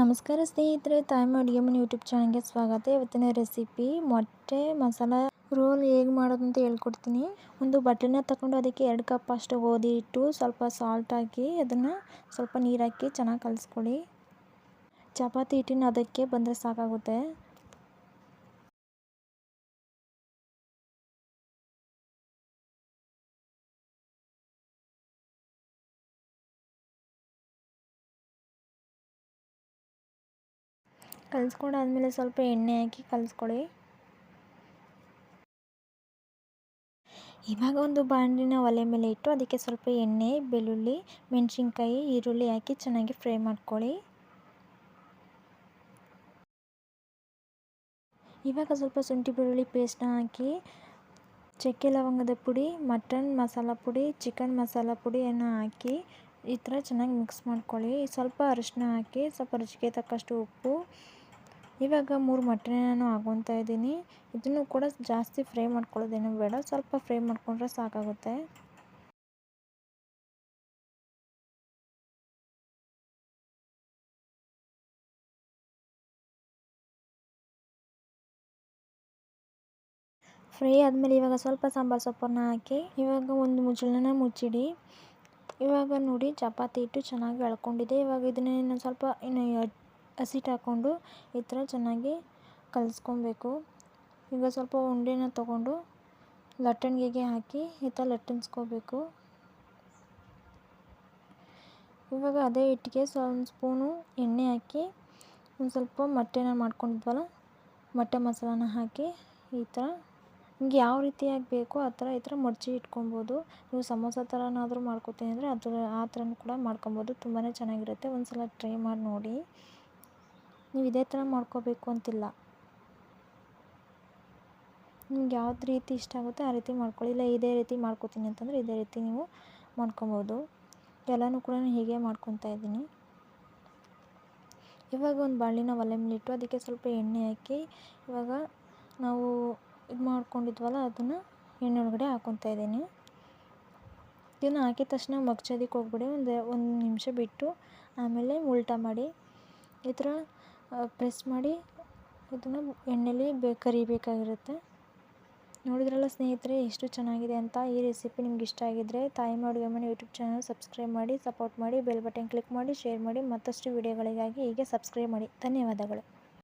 ನಮಸ್ಕಾರ ಸ್ನೇಹಿತರೆ, ತಾಯಿ ಅಡುಗೆ ಮನೆ ಯೂಟ್ಯೂಬ್ ಚಾನಲ್ಗೆ ಸ್ವಾಗತ. ಇವತ್ತಿನ ರೆಸಿಪಿ ಮೊಟ್ಟೆ, ಮಸಾಲ ರೋಲ್ ಹೇಗೆ ಮಾಡೋದು ಅಂತ ಹೇಳ್ಕೊಡ್ತೀನಿ. ಒಂದು ಬಟ್ಟೆನ ತಗೊಂಡು ಅದಕ್ಕೆ ಎರಡು ಕಪ್ ಅಷ್ಟು ಗೋಧಿ ಇಟ್ಟು ಸ್ವಲ್ಪ ಸಾಲ್ಟ್ ಹಾಕಿ ಅದನ್ನು ಸ್ವಲ್ಪ ನೀರು ಹಾಕಿ ಚೆನ್ನಾಗಿ ಕಲಿಸ್ಕೊಳ್ಳಿ. ಚಪಾತಿ ಹಿಟ್ಟಿನ ಅದಕ್ಕೆ ಬಂದರೆ ಸಾಕಾಗುತ್ತೆ. ಕಲಿಸ್ಕೊಂಡಾದ್ಮೇಲೆ ಸ್ವಲ್ಪ ಎಣ್ಣೆ ಹಾಕಿ ಕಲಿಸ್ಕೊಳ್ಳಿ ಇವಾಗ ಒಂದು ಬಾಣಲಿನ ಒಲೆ ಮೇಲೆ ಇಟ್ಟು ಅದಕ್ಕೆ ಸ್ವಲ್ಪ ಎಣ್ಣೆ, ಬೆಳ್ಳುಳ್ಳಿ, ಮೆಣಸಿನ್ಕಾಯಿ, ಈರುಳ್ಳಿ ಹಾಕಿ ಚೆನ್ನಾಗಿ ಫ್ರೈ ಮಾಡ್ಕೊಳ್ಳಿ ಇವಾಗ ಸ್ವಲ್ಪ ಶುಂಠಿ, ಬೆಳ್ಳುಳ್ಳಿ ಪೇಸ್ಟ್ನ ಹಾಕಿ ಚಕ್ಕೆ ಲವಂಗದ ಪುಡಿ, ಮಟನ್ ಮಸಾಲ ಪುಡಿ, ಚಿಕನ್ ಮಸಾಲ ಪುಡಿಯನ್ನು ಹಾಕಿ ಈ ಥರ ಚೆನ್ನಾಗಿ ಮಿಕ್ಸ್ ಮಾಡ್ಕೊಳ್ಳಿ ಸ್ವಲ್ಪ ಅರಿಶಿನ ಹಾಕಿ ಸ್ವಲ್ಪ ರುಚಿಗೆ ತಕ್ಕಷ್ಟು ಉಪ್ಪು ಇವಾಗ ಮೂರು ಮಟನ್ ನಾನು ಹಾಕೊತಾ ಇದ್ದೀನಿ. ಇದನ್ನು ಕೂಡ ಜಾಸ್ತಿ ಫ್ರೈ ಮಾಡ್ಕೊಳ್ಳೋದೇನು ಬೇಡ. ಸ್ವಲ್ಪ ಫ್ರೈ ಮಾಡಿಕೊಂಡ್ರೆ ಸಾಕಾಗುತ್ತೆ. ಫ್ರೈ ಆದಮೇಲೆ ಇವಾಗ ಸ್ವಲ್ಪ ಸಾಂಬಾರು ಸೊಪ್ಪನ್ನ ಹಾಕಿ, ಇವಾಗ ಒಂದು ಮುಚ್ಚಳನ ಮುಚ್ಚಿಡಿ. ಇವಾಗ ನೋಡಿ ಚಪಾತಿ ಹಿಟ್ಟು ಚೆನ್ನಾಗಿ ಎಳ್ಕೊಂಡಿದೆ ಇವಾಗ ಇದನ್ನ ಇನ್ನೊಂದು ಸ್ವಲ್ಪ ಇನ್ನು ಹಸಿಟ್ಟು ಹಾಕ್ಕೊಂಡು ಈ ಥರ ಚೆನ್ನಾಗಿ ಕಲಿಸ್ಕೊಬೇಕು. ಈಗ ಸ್ವಲ್ಪ ಉಂಡೆನ ತಗೊಂಡು ಲಟ್ಟಣಿಗೆಗೆ ಹಾಕಿ ಈ ಥರ ಲಟ್ಟಣಿಸ್ಕೋಬೇಕು ಇವಾಗ ಅದೇ ಹಿಟ್ಟಿಗೆ ಸ್ವಲ್ಪ ಸ್ಪೂನು ಎಣ್ಣೆ ಹಾಕಿ ಒಂದು ಸ್ವಲ್ಪ ಮೊಟ್ಟೆನ ಮಾಡ್ಕೊಂಡಿದ್ವಲ್ಲ, ಮೊಟ್ಟೆ ಮಸಾಲಾನ ಹಾಕಿ ಈ ಥರ. ನಿಮ್ಗೆ ಯಾವ ರೀತಿಯಾಗಿ ಬೇಕೋ ಆ ಥರ ಈ ಥರ ಮಡಚಿ ಇಟ್ಕೊಬೋದು. ನೀವು ಸಮೋಸ ಥರನಾದರೂ ಮಾಡ್ಕೋತೀನಿ ಅಂದರೆ ಅದರ, ಆ ಥರನೂ ಕೂಡ ಮಾಡ್ಕೊಬೋದು. ತುಂಬಾ ಚೆನ್ನಾಗಿರುತ್ತೆ. ಒಂದು ಸಲ ಟ್ರೈ ಮಾಡಿ ನೋಡಿ. ನೀವು ಇದೇ ಥರ ಮಾಡ್ಕೋಬೇಕು ಅಂತಿಲ್ಲ. ನಿಮ್ಗೆ ಯಾವ್ದು ರೀತಿ ಇಷ್ಟ ಆಗುತ್ತೆ ಆ ರೀತಿ ಮಾಡ್ಕೊಳ್ಳಿ. ಇಲ್ಲ ಇದೇ ರೀತಿ ಮಾಡ್ಕೋತೀನಿ ಅಂತಂದರೆ ಇದೇ ರೀತಿ ನೀವು ಮಾಡ್ಕೊಬೋದು. ಎಲ್ಲನೂ ಕೂಡ ಹೀಗೆ ಮಾಡ್ಕೊತಾ ಇದ್ದೀನಿ. ಇವಾಗ ಒಂದು ಬಾಳಿನ ಒಲೆ ಮೇಲಿಟ್ಟು ಅದಕ್ಕೆ ಸ್ವಲ್ಪ ಎಣ್ಣೆ ಹಾಕಿ ಇವಾಗ ನಾವು ಇದು ಮಾಡ್ಕೊಂಡಿದ್ವಲ್ಲ ಅದನ್ನು ಎಣ್ಣೆ ಒಳಗಡೆ ಹಾಕೊತಾ ಇದ್ದೀನಿ. ಇದನ್ನು ಹಾಕಿದ ತಕ್ಷಣ ಮಗ್ಚೋದಕ್ಕೆ ಹೋಗ್ಬಿಡಿ. ಒಂದು ಒಂದು ನಿಮಿಷ ಬಿಟ್ಟು ಆಮೇಲೆ ಉಲ್ಟಾ ಮಾಡಿ. ಈ ಥರ ಪ್ರೆಸ್ ಮಾಡಿ ಅದನ್ನು ಎಣ್ಣೆಲಿ ಬೇ, ಕರಿಬೇಕಾಗಿರುತ್ತೆ. ನೋಡಿದ್ರಲ್ಲ ಸ್ನೇಹಿತರೆ, ಎಷ್ಟು ಚೆನ್ನಾಗಿದೆ ಅಂತ. ಈ ರೆಸಿಪಿ ನಿಮ್ಗೆ ಇಷ್ಟ ಆಗಿದ್ದರೆ ತಾಯಿ ಮಾಡುವ ಮನೆ ಯೂಟ್ಯೂಬ್ ಚಾನಲ್ ಸಬ್ಸ್ಕ್ರೈಬ್ ಮಾಡಿ ಸಪೋರ್ಟ್ ಮಾಡಿ ಬೆಲ್ ಬಟನ್ ಕ್ಲಿಕ್ ಮಾಡಿ ಶೇರ್ ಮಾಡಿ, ಮತ್ತಷ್ಟು ವಿಡಿಯೋಗಳಿಗಾಗಿ ಹೀಗೆ ಸಬ್ಸ್ಕ್ರೈಬ್ ಮಾಡಿ. ಧನ್ಯವಾದಗಳು.